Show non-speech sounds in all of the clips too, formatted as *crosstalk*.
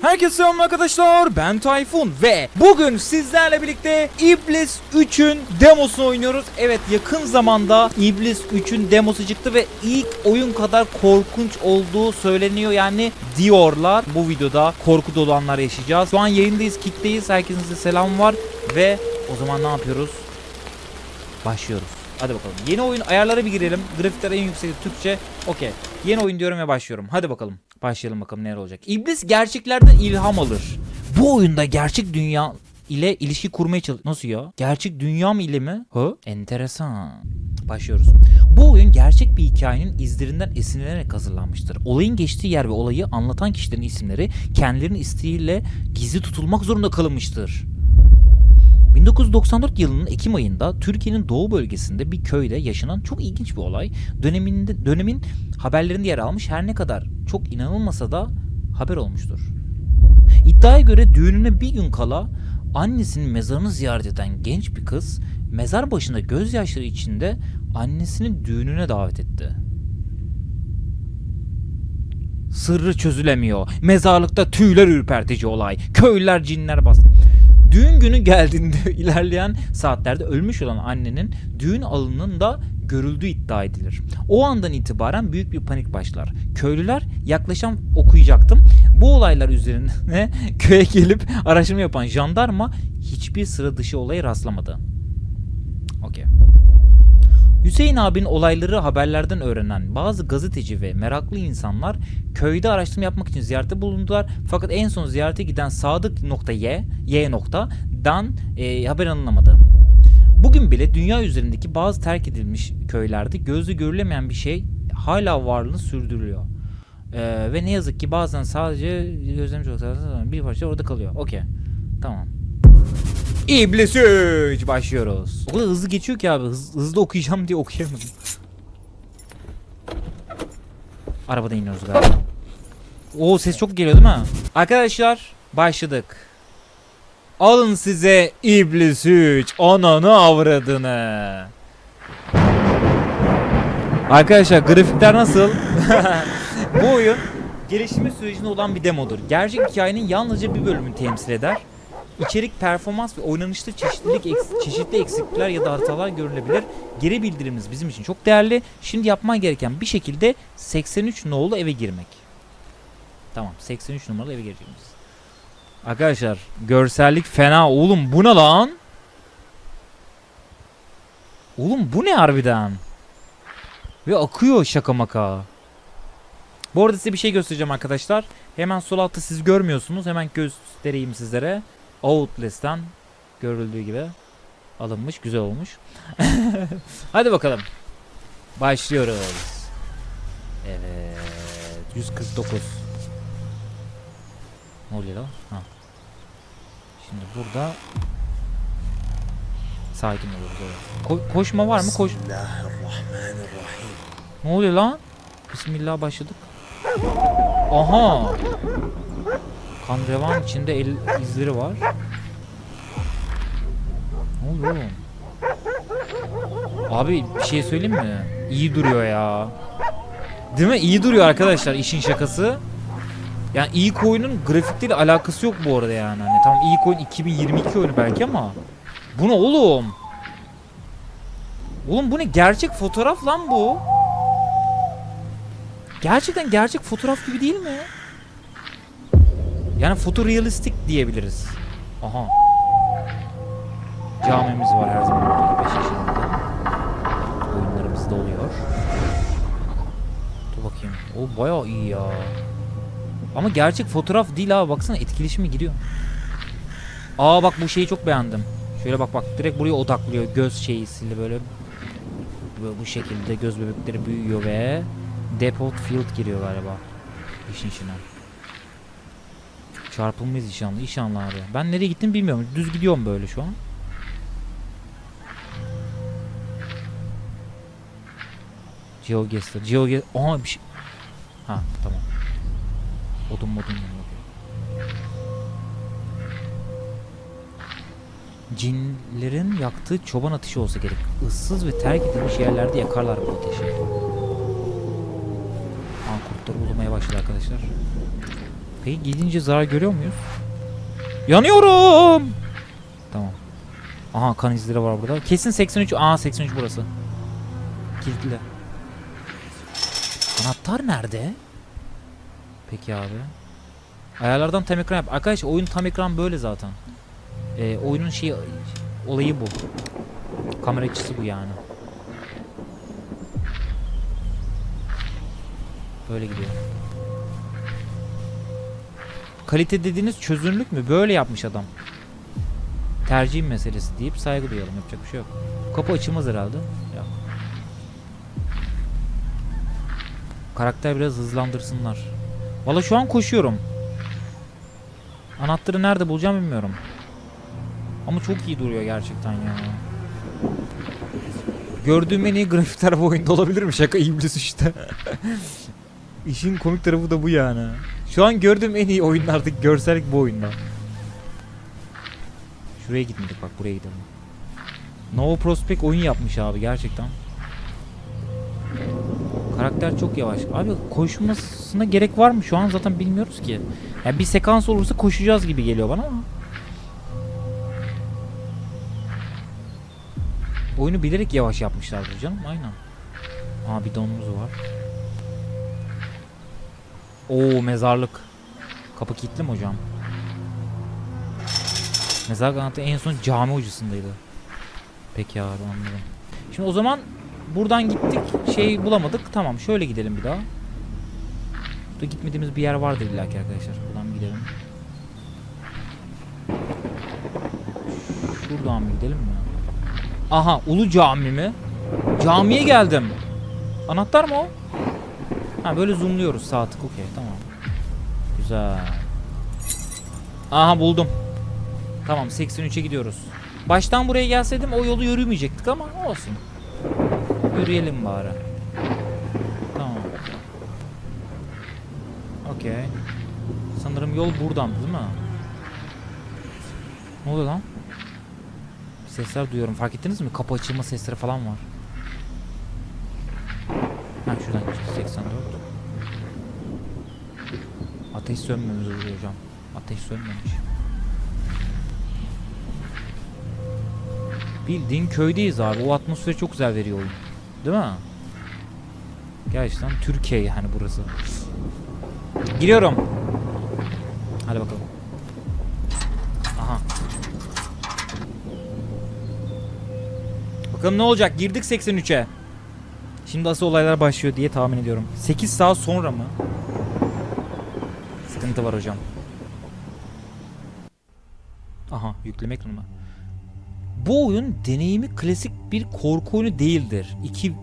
Herkese selam arkadaşlar ben Tayfun ve bugün sizlerle birlikte Iblis 3'ün demosunu oynuyoruz. Evet yakın zamanda Iblis 3'ün demosu çıktı ve ilk oyun kadar korkunç olduğu söyleniyor yani diyorlar. Bu videoda korku dolu anlar yaşayacağız. Şu an yayındayız, kickteyiz. Herkesin size selam var ve o zaman ne yapıyoruz? Başlıyoruz. Hadi bakalım. Yeni oyun ayarlara bir girelim. Grafikler en yüksek Türkçe. Okey. Yeni oyun diyorum ve başlıyorum. Hadi bakalım. Başlayalım bakalım neler olacak. İblis gerçeklerden ilham alır. Bu oyunda gerçek dünya ile ilişki kurmaya çalış... Nasıl ya? Gerçek dünya mı ile mi? Ha? Enteresan. Başlıyoruz. Bu oyun gerçek bir hikayenin izlerinden esinlenerek hazırlanmıştır. Olayın geçtiği yer ve olayı anlatan kişilerin isimleri kendilerinin isteğiyle gizli tutulmak zorunda kalınmıştır. 1994 yılının Ekim ayında Türkiye'nin doğu bölgesinde bir köyde yaşanan çok ilginç bir olay. Döneminde, dönemin haberlerinde yer almış her ne kadar çok inanılmasa da haber olmuştur. İddiaya göre düğününe bir gün kala annesinin mezarını ziyaret eden genç bir kız mezar başında gözyaşları içinde annesinin düğününe davet etti. Sırrı çözülemiyor. Mezarlıkta tüyler ürpertici olay. Köylüler cinler bas. Düğün günü geldiğinde *laughs* ilerleyen saatlerde ölmüş olan annenin düğün alanında görüldüğü iddia edilir. O andan itibaren büyük bir panik başlar. Köylüler yaklaşan okuyacaktım. Bu olaylar üzerine *laughs* köye gelip araştırma yapan jandarma hiçbir sıra dışı olaya rastlamadı. Okey. Hüseyin abinin olayları haberlerden öğrenen bazı gazeteci ve meraklı insanlar köyde araştırma yapmak için ziyarette bulundular. Fakat en son ziyarete giden Sadık nokta Y, Y noktadan e, haber alınamadı. Bugün bile dünya üzerindeki bazı terk edilmiş köylerde gözle görülemeyen bir şey hala varlığını sürdürüyor. E, ve ne yazık ki bazen sadece gözlemiş olsa bir parça orada kalıyor. Okey. Tamam. İblis 3 başlıyoruz. O kadar hızlı geçiyor ki abi. Hız- hızlı okuyacağım diye okuyamadım. Arabada iniyoruz galiba. Oo ses çok geliyor değil mi? Arkadaşlar başladık. Alın size İblis 3 ananı avradını. Arkadaşlar grafikler nasıl? *laughs* Bu oyun gelişimi sürecinde olan bir demodur. Gerçek hikayenin yalnızca bir bölümünü temsil eder. İçerik, performans ve oynanışta çeşitlilik, çeşitli eksiklikler ya da hatalar görülebilir. Geri bildirimimiz bizim için çok değerli. Şimdi yapman gereken bir şekilde 83 nolu eve girmek. Tamam, 83 numaralı eve gireceğiz. Arkadaşlar, görsellik fena. Oğlum bu ne lan? Oğlum bu ne harbiden? Ve akıyor şaka maka. Bu arada size bir şey göstereceğim arkadaşlar. Hemen sol altta siz görmüyorsunuz. Hemen göstereyim sizlere. Outlast'tan görüldüğü gibi alınmış. Güzel olmuş. *laughs* Hadi bakalım. Başlıyoruz. Evet. 149. Ne oluyor lan? Ha. Şimdi burada sakin oluruz. evet. Ko- koşma var mı? Koş. Ne oluyor lan? Bismillah başladık. Aha. Kan revan içinde el izleri var. Ne oluyor oğlum? Abi bir şey söyleyeyim mi? İyi duruyor ya. Değil mi? İyi duruyor arkadaşlar işin şakası. Yani ilk oyunun grafikleriyle alakası yok bu arada yani. Hani tamam ilk oyun 2022 oyunu belki ama bu ne oğlum? Oğlum bu ne? Gerçek fotoğraf lan bu. Gerçekten gerçek fotoğraf gibi değil mi? Yani fotorealistik diyebiliriz. Aha. Camimiz var her zaman. 5 yaşında. Oyunlarımız da oluyor. Dur bakayım. O bayağı iyi ya. Ama gerçek fotoğraf değil abi. Baksana etkileşimi giriyor. Aa bak bu şeyi çok beğendim. Şöyle bak bak direkt buraya odaklıyor. Göz şeysiyle böyle böyle bu şekilde göz bebekleri büyüyor ve depot field giriyor galiba işin içine. Çarpılmayız inşallah. İnşallah abi. Ben nereye gittim bilmiyorum. Düz gidiyorum böyle şu an. GeoGuessr. GeoGuessr. Aha bir şey. Ha tamam. Odun modun yanıyor. Cinlerin yaktığı çoban ateşi olsa gerek. Issız ve terk edilmiş yerlerde yakarlar bu ateşi. Aa kurtlar ulumaya başladı arkadaşlar. Peki gidince zarar görüyor muyuz? Yanıyorum. Tamam. Aha kan izleri var burada. Kesin 83. Aa 83 burası. Kilitli. Anahtar nerede? Peki abi. Ayarlardan tam ekran yap. Arkadaşlar oyun tam ekran böyle zaten. Ee, oyunun şey olayı bu. Kamera açısı bu yani. Böyle gidiyor. Kalite dediğiniz çözünürlük mü? Böyle yapmış adam. Tercih meselesi deyip saygı duyalım. Yapacak bir şey yok. Kapı açılmaz herhalde. Yok. Karakter biraz hızlandırsınlar. Valla şu an koşuyorum. Anahtarı nerede bulacağım bilmiyorum. Ama çok iyi duruyor gerçekten ya. Gördüğüm en iyi grafikler bu oyunda olabilir mi? Şaka iblis işte. *laughs* İşin komik tarafı da bu yani. Şu an gördüğüm en iyi oyunlardaki görsellik bu oyunda. Şuraya gitmedik bak buraya gidelim. Nova Prospect oyun yapmış abi gerçekten. Karakter çok yavaş. Abi koşmasına gerek var mı? Şu an zaten bilmiyoruz ki. Yani bir sekans olursa koşacağız gibi geliyor bana ama. Oyunu bilerek yavaş yapmışlardır canım. Aynen. Aa bidonumuz var. Oo mezarlık. Kapı kilitli mi hocam? Mezarlık anahtarı en son cami hocasındaydı. Peki abi anladım. Şimdi o zaman buradan gittik şey bulamadık. Tamam şöyle gidelim bir daha. Burada gitmediğimiz bir yer vardır illa ki arkadaşlar. Buradan gidelim. Şuradan mı gidelim mi? Aha Ulu Cami mi? Camiye geldim. Anahtar mı o? Ha böyle zoomluyoruz sağ tık okey tamam. Güzel. Aha buldum. Tamam 83'e gidiyoruz. Baştan buraya gelseydim o yolu yürümeyecektik ama olsun. Yürüyelim bari. Tamam. Okey. Sanırım yol buradan değil mi? Ne oluyor lan? Sesler duyuyorum. Fark ettiniz mi? Kapı açılma sesleri falan var. Ha şuradan gideceğiz. 84. Ateş sönmemiş hocam. Ateş sönmemiş. Bildiğin köydeyiz abi. O atmosferi çok güzel veriyor oyun. Değil mi? Gerçekten Türkiye yani burası. Giriyorum. Hadi bakalım. Aha. Bakalım ne olacak? Girdik 83'e. Şimdi asıl olaylar başlıyor diye tahmin ediyorum. 8 saat sonra mı? Sıkıntı var hocam. Aha yükleme ekranı mı? Bu oyun deneyimi klasik bir korku oyunu değildir. İki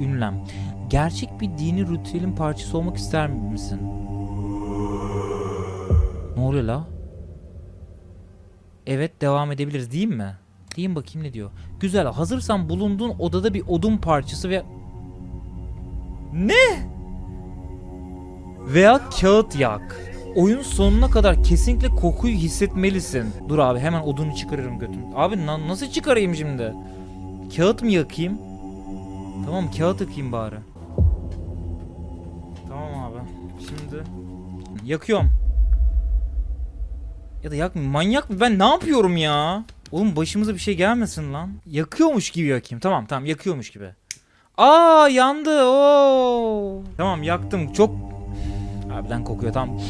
ünlem. Gerçek bir dini ritüelin parçası olmak ister misin? Ne oluyor la? Evet devam edebiliriz değil mi? Diyeyim bakayım ne diyor. Güzel hazırsan bulunduğun odada bir odun parçası ve... Ne? Veya kağıt yak. Oyun sonuna kadar kesinlikle kokuyu hissetmelisin. Dur abi hemen odunu çıkarırım götüm. Abi na- nasıl çıkarayım şimdi? Kağıt mı yakayım? Tamam kağıt yakayım bari. Tamam abi. Şimdi yakıyorum. Ya da yakmayayım. Manyak mı? Ben ne yapıyorum ya? Oğlum başımıza bir şey gelmesin lan. Yakıyormuş gibi yakayım. Tamam tamam yakıyormuş gibi. Aa yandı. Oo. Tamam yaktım. Çok Harbiden kokuyor tamam.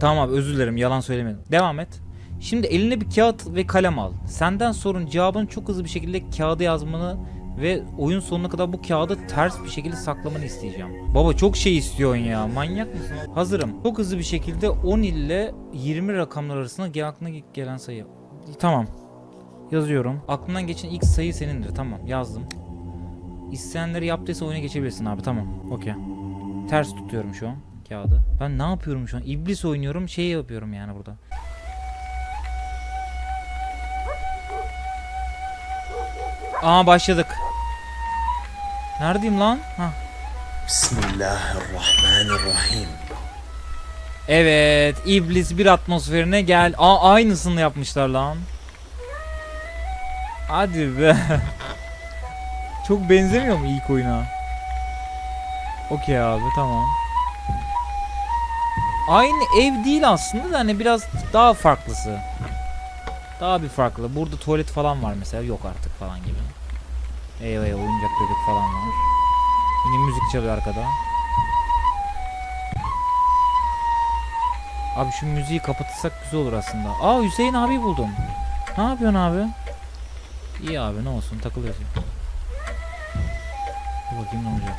Tamam abi özür dilerim yalan söylemedim. Devam et. Şimdi eline bir kağıt ve kalem al. Senden sorun cevabını çok hızlı bir şekilde kağıda yazmanı ve oyun sonuna kadar bu kağıdı ters bir şekilde saklamanı isteyeceğim. Baba çok şey istiyorsun ya. Manyak mısın? Hazırım. Çok hızlı bir şekilde 10 ile 20 rakamlar arasında aklına gelen sayı. Tamam. Yazıyorum. Aklından geçen ilk sayı senindir. Tamam yazdım. İsteyenleri yaptıysa oyuna geçebilirsin abi. Tamam. Okey. Ters tutuyorum şu an kağıdı. Ben ne yapıyorum şu an? İblis oynuyorum. Şey yapıyorum yani burada. Aa başladık. Neredeyim lan? Ha. Bismillahirrahmanirrahim. Evet, iblis bir atmosferine gel. Aa aynısını yapmışlar lan. Hadi be. *laughs* Çok benzemiyor mu ilk oyuna? Okey abi tamam. aynı ev değil aslında da hani biraz daha farklısı. Daha bir farklı. Burada tuvalet falan var mesela. Yok artık falan gibi. Eyvah eyvah oyuncak bebek falan var. Yine müzik çalıyor arkada. Abi şu müziği kapatırsak güzel olur aslında. Aa Hüseyin abi buldum. Ne yapıyorsun abi? İyi abi ne olsun takılıyorsun. Dur bakayım ne olacak.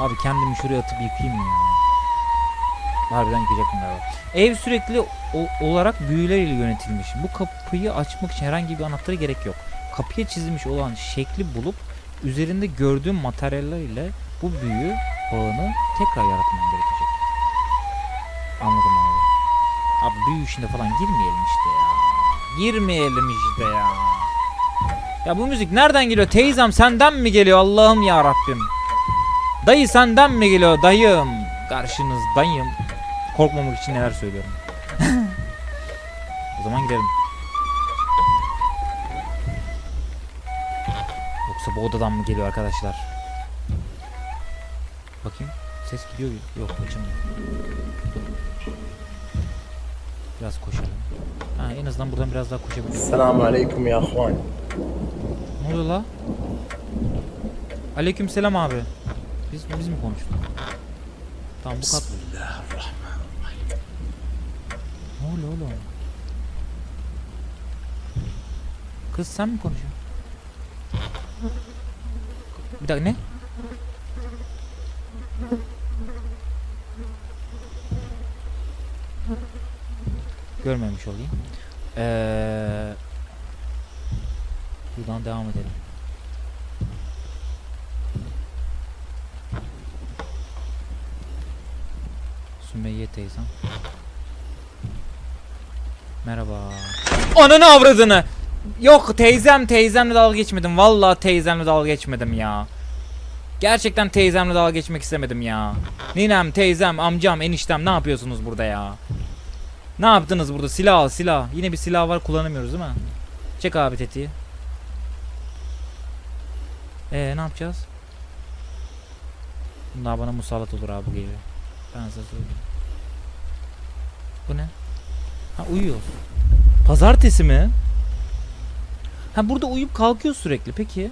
Abi kendimi şuraya atıp yıkayayım ya. Harbiden yıkayacaktım galiba. Ev sürekli o- olarak büyüler ile yönetilmiş. Bu kapıyı açmak için herhangi bir anahtara gerek yok. Kapıya çizilmiş olan şekli bulup üzerinde gördüğüm materyaller ile bu büyü bağını tekrar yaratmam gerekecek. Anladım abi. Abi büyü işinde falan girmeyelim işte ya. Girmeyelim işte ya. Ya bu müzik nereden geliyor? Teyzem senden mi geliyor? Allah'ım ya Rabbim. Dayı senden mi geliyor? Dayım. Karşınızdayım. Korkmamak için neler söylüyorum gidelim. Yoksa bu odadan mı geliyor arkadaşlar? Bakayım. Ses gidiyor. Yok kaçamıyor. Biraz koşalım. Ha, en azından buradan biraz daha koşabiliriz. Selamun aleyküm ya huan. Ne oluyor la? Aleyküm selam abi. Biz, biz mi konuştuk? Tamam bu kat. Bismillahirrahmanirrahim. Ne oluyor oğlum? Kız sen mi konuşuyorsun? Bir dakika ne? Görmemiş olayım. Eee Buradan devam edelim. Sümeyye teyzem. Merhaba. Ananı avradını. Yok teyzem teyzemle dalga geçmedim. Vallahi teyzemle dalga geçmedim ya. Gerçekten teyzemle dalga geçmek istemedim ya. Ninem, teyzem, amcam, eniştem ne yapıyorsunuz burada ya? Ne yaptınız burada? Silah al silah. Yine bir silah var kullanamıyoruz değil mi? Çek abi tetiği. Ee ne yapacağız? Bunlar bana musallat olur abi gece. Ben size söyleyeyim. Bu ne? Ha uyuyor. Pazartesi mi? Ha burada uyup kalkıyor sürekli. Peki.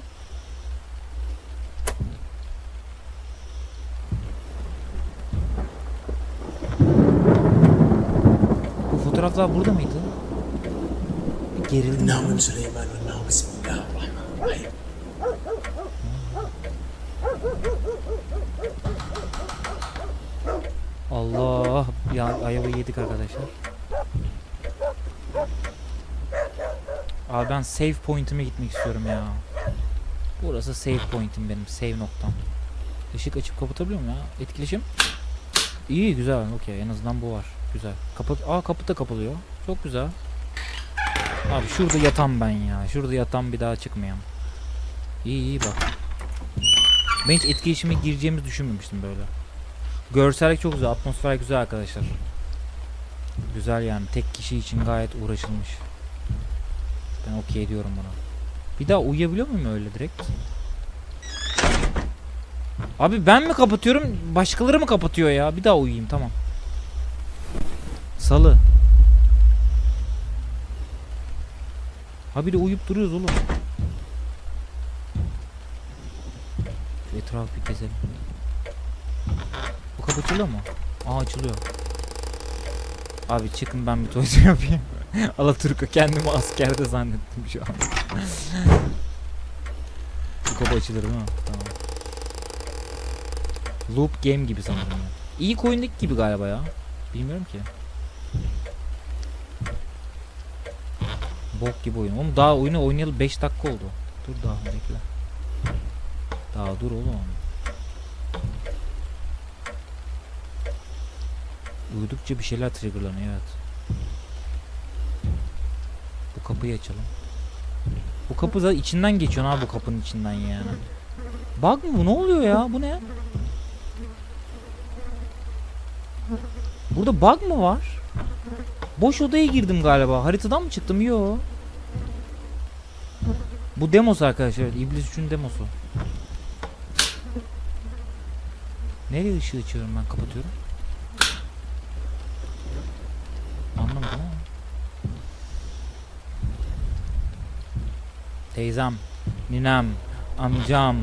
Bu fotoğraflar burada mıydı? Gerildim. Allah. Ya ayva yedik arkadaşlar. Abi ben save point'ime gitmek istiyorum ya. Burası save point'im benim, save noktam. Işık açıp kapatabiliyor muyum ya? Etkileşim. İyi güzel okey en azından bu var. Güzel. Kapat Aa kapı da kapılıyor. Çok güzel. Abi şurada yatan ben ya. Şurada yatan bir daha çıkmayayım. İyi iyi bak. Ben hiç etkileşime gireceğimizi düşünmemiştim böyle. Görsellik çok güzel, atmosfer güzel arkadaşlar. Güzel yani tek kişi için gayet uğraşılmış. Ben okey diyorum buna. Bir daha uyuyabiliyor muyum öyle direkt? Abi ben mi kapatıyorum, başkaları mı kapatıyor ya? Bir daha uyuyayım tamam. Salı. Ha bir de uyuyup duruyoruz oğlum. Etrafı bir gezelim. Bu kapı açılıyor mu? Aa açılıyor. Abi çıkın ben bir tuvalet *laughs* yapayım. *laughs* Alaturka kendimi askerde zannettim şu an. Bu kapı açılır değil mi? Tamam. Loop game gibi sanırım. İyi oyundaki gibi galiba ya. Bilmiyorum ki. Bok gibi oyun. Oğlum daha oyunu oynayalı 5 dakika oldu. Dur daha bekle. Daha dur oğlum. Uyudukça bir şeyler triggerlanıyor evet. Kapıyı açalım. Bu kapı da içinden geçiyor ha bu kapının içinden yani. Bug mı bu? Ne oluyor ya? Bu ne? Burada bug mı var? Boş odaya girdim galiba. Haritadan mı çıktım? Yo. Bu demos arkadaşlar. İblis 3'ün demosu. Nereye ışığı açıyorum ben kapatıyorum. Anlamadım ama. Teyzem, ninem, amcam.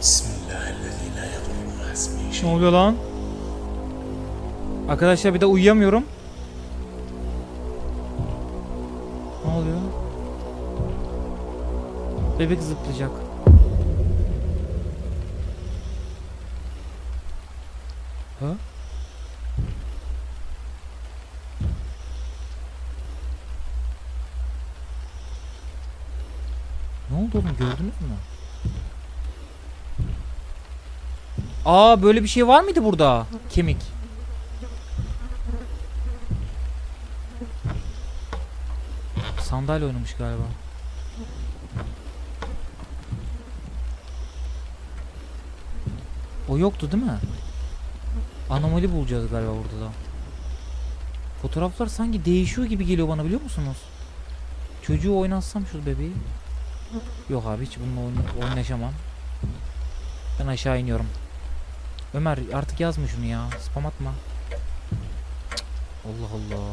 Bismillahirrahmanirrahim. Ne oluyor lan? Arkadaşlar bir de uyuyamıyorum. Ne oluyor? Bebek zıplayacak. Ne oldu oğlum gördünüz mü? Aa böyle bir şey var mıydı burada? Kemik. Sandalye oynamış galiba. O yoktu değil mi? Anomali bulacağız galiba burada da. Fotoğraflar sanki değişiyor gibi geliyor bana biliyor musunuz? Çocuğu oynatsam şu bebeği. Yok abi hiç bununla oyna- oynaşamam. Ben aşağı iniyorum. Ömer artık yazma şunu ya. Spam atma. Allah Allah.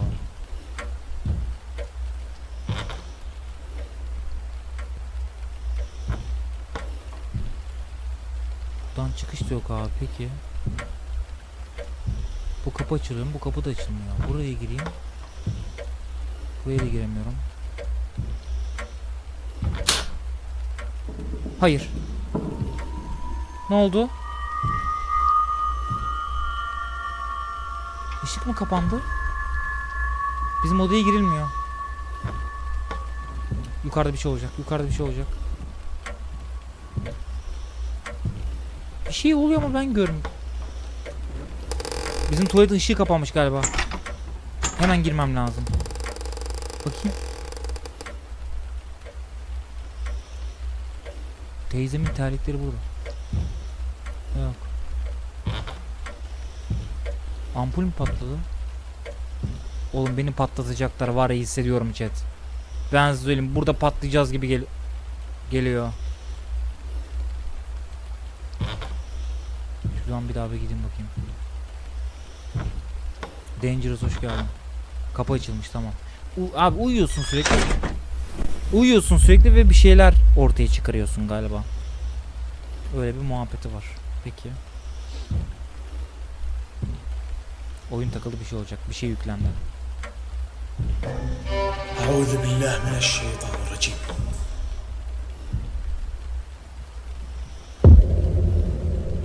Buradan çıkış da yok abi peki. Bu kapı açılıyor mu? Bu kapı da açılmıyor. Buraya gireyim. Buraya da giremiyorum. Hayır. Ne oldu? Işık mı kapandı? Bizim odaya girilmiyor. Yukarıda bir şey olacak. Yukarıda bir şey olacak. Bir şey oluyor ama ben görmüyorum. Bizim tuvaletin ışığı kapanmış galiba. Hemen girmem lazım. Bakayım. Teyzemin terlikleri burada. Yok. Ampul mü patladı? Oğlum beni patlatacaklar var ya hissediyorum chat. Ben size söyleyeyim burada patlayacağız gibi gel geliyor. Şuradan bir daha bir gideyim bakayım. Dangerous hoş geldin. Kapı açılmış tamam. U- abi uyuyorsun sürekli uyuyorsun sürekli ve bir şeyler ortaya çıkarıyorsun galiba. Öyle bir muhabbeti var. Peki. Oyun takıldı bir şey olacak. Bir şey yüklendi. Euzu billahi mineşşeytanirracim.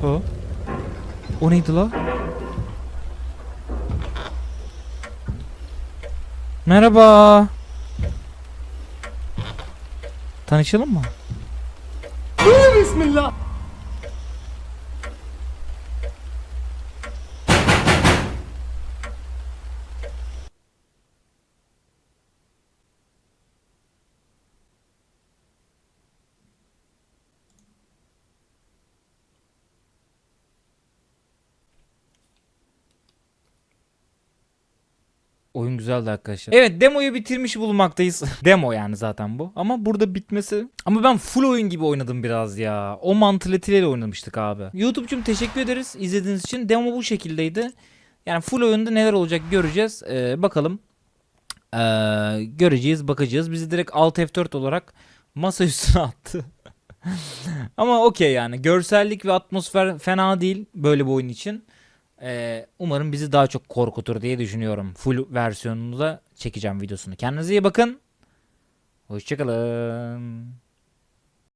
O? O neydi la? Merhaba. Tanışalım mı? Oyun güzeldi arkadaşlar. Evet demoyu bitirmiş bulunmaktayız. *laughs* Demo yani zaten bu. Ama burada bitmesi... Ama ben full oyun gibi oynadım biraz ya. O mantıletiyle oynamıştık abi. YouTube'cum teşekkür ederiz izlediğiniz için. Demo bu şekildeydi. Yani full oyunda neler olacak göreceğiz. Ee, bakalım. Ee, göreceğiz bakacağız. Bizi direkt Alt F4 olarak masa üstüne *laughs* attı. Ama okey yani. Görsellik ve atmosfer fena değil böyle bir oyun için. Ee, umarım bizi daha çok korkutur diye düşünüyorum. Full versiyonunu da çekeceğim videosunu. Kendinize iyi bakın. Hoşçakalın.